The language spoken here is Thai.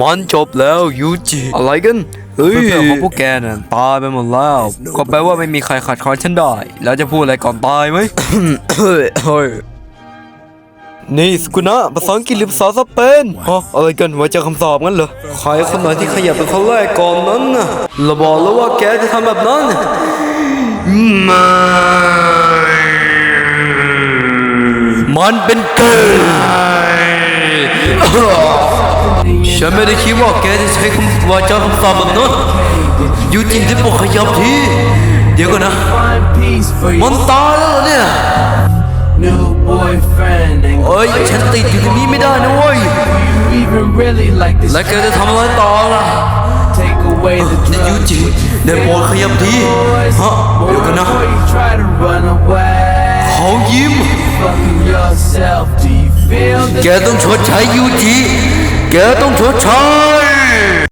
มันจบแล้วยูจิอะไรกันเฮ้ยเพื่อนของพวกแกน่ะตายไปหมดแล้วก็แปลว่าไม่มีใครขัดขวางฉันได้ แล้วจะพูดอะไรก่อนตายไหมเฮ้ยเฮ้ยนี่สกุนะภาษาอังกฤษหรือภาษาสเปนฮะอะไรกันว่าจะคำสอบงั้นเหรอใครคนไหนที่ขยับเป็นคนแรกก่อนนั้นน่ะเราบอกแล้วว่าแกจะทำแบบนั้นไม่มันเป็นเกิน ฉันไม่ได้คิดว่าแกจะใช้คำวาจาคำสาปแบบนั้นยูจินได้บอกขยับทีเดี๋ยวก่อนนะ Find peace for มั your นตายแล้วเหรอเนี่ย new boyfriend. And เอ้ยฉันติดอยู่ตรงนี้ไม่ได้นะเว้ย you even really like this? แล้วแกจะทำอะไรต่อล่ะ Take away the นี่ยู drugs. จิได้โปรดขยับทีฮะเดี๋ยวกันนะ Before you try to run away, เขายิ้ม fucking yourself. Do you feel the แกต้องชดใช้ยูจิ แกต้องชดใช้